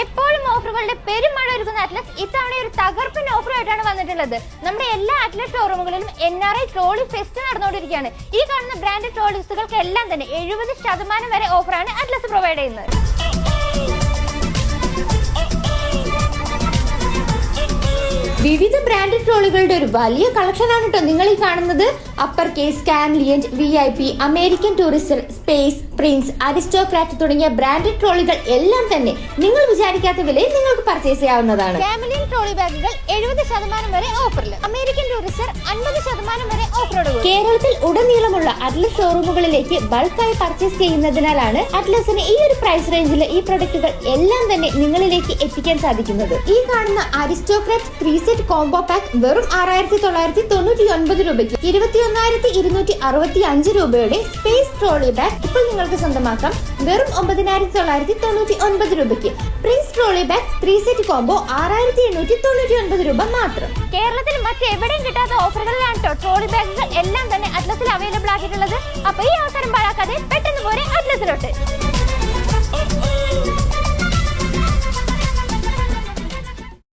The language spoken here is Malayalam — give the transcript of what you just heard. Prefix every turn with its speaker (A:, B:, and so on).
A: എപ്പോഴും ഓഫറുകളുടെ പെരുമഴ ഒരുക്കുന്ന അറ്റ്ലസ് ഇത്തവണ ഒരു തകർപ്പൻ ഓഫറായിട്ടാണ് വന്നിട്ടുള്ളത്. നമ്മുടെ എല്ലാ Atlas ഷോറൂമുകളിലും N R I trolley fest നടന്നുകൊണ്ടിരിക്കുകയാണ്. ഈ കാണുന്ന ബ്രാൻഡ് ട്രോളിസുകൾക്ക് എല്ലാം തന്നെ എഴുപത് ശതമാനം വരെ ഓഫറാണ് അറ്റ്ലസ് പ്രൊവൈഡ് ചെയ്യുന്നത്. വിവിധ ബ്രാൻഡഡ് ട്രോളികളുടെ ഒരു വലിയ കളക്ഷനാണ് കേട്ടോ നിങ്ങൾ ഈ കാണുന്നത്. Upper case Kamiliant V I P American Tourister space Prince Aristocrat തുടങ്ങിയ ബ്രാൻഡഡ് ട്രോളികൾ എല്ലാം തന്നെ നിങ്ങൾ വിചാരിക്കാത്ത വിലയിൽ നിങ്ങൾക്ക് പർച്ചേസ് ചെയ്യാവുന്നതാണ്. കാമലിയൻ ട്രോളി ബാഗുകൾ എഴുപത് ശതമാനം വരെ ഓഫറിൽ അമേരിക്കൻ ടൂറിസ്റ്റർ അൻപത് ശതമാനം വരെ ഓഫറോട് കേരളത്തിൽ ഉടനീളമുള്ള അറ്റ്ലസ് ഷോറൂമുകളിലേക്ക് ബൾക്കായി പർച്ചേസ് ചെയ്യുന്നതിനാലാണ് അറ്റ്ലസിന് ഈ ഒരു പ്രൈസ് റേഞ്ചിൽ ഈ പ്രൊഡക്റ്റുകൾ എല്ലാം തന്നെ നിങ്ങളിലേക്ക് എത്തിക്കാൻ സാധിക്കുന്നത്. ഈ കാണുന്ന Aristocrat three set combo pack വെറും ആറായിരത്തി തൊള്ളായിരത്തി തൊണ്ണൂറ്റി ഒൻപത് രൂപയ്ക്ക് ഇരുപത്തി ഒന്നായിരത്തി ഇരുന്നൂറ്റി അറുപത്തി അഞ്ച് രൂപയുടെ സ്പേസ് ട്രോളി ബാഗ് ഇപ്പോൾ നിങ്ങൾക്ക് സ്വന്തമാക്കാം. വെറും ഒമ്പതിനായിരത്തി തൊള്ളായിരത്തി തൊണ്ണൂറ്റി ഒൻപത് രൂപയ്ക്ക് prince trolley bag three set combo ആറായിരത്തി എണ്ണൂറ്റി തൊണ്ണൂറ്റി ഒൻപത് രൂപ മാത്രം. കേരളത്തിൽ മറ്റെവിടെയും കിട്ടാത്ത ഓഫറുകളിലാണ് കേട്ടോ ട്രോളി ബാഗുകൾ എല്ലാം തന്നെ അറ്റ്ലസിൽ അവൈലബിൾ ആക്കിയിട്ടുള്ളത്. അപ്പൊ ഈ അവസരം പാഴാക്കാതെ പെട്ടെന്ന് പോരെ അറ്റ്ലസിലോട്ട്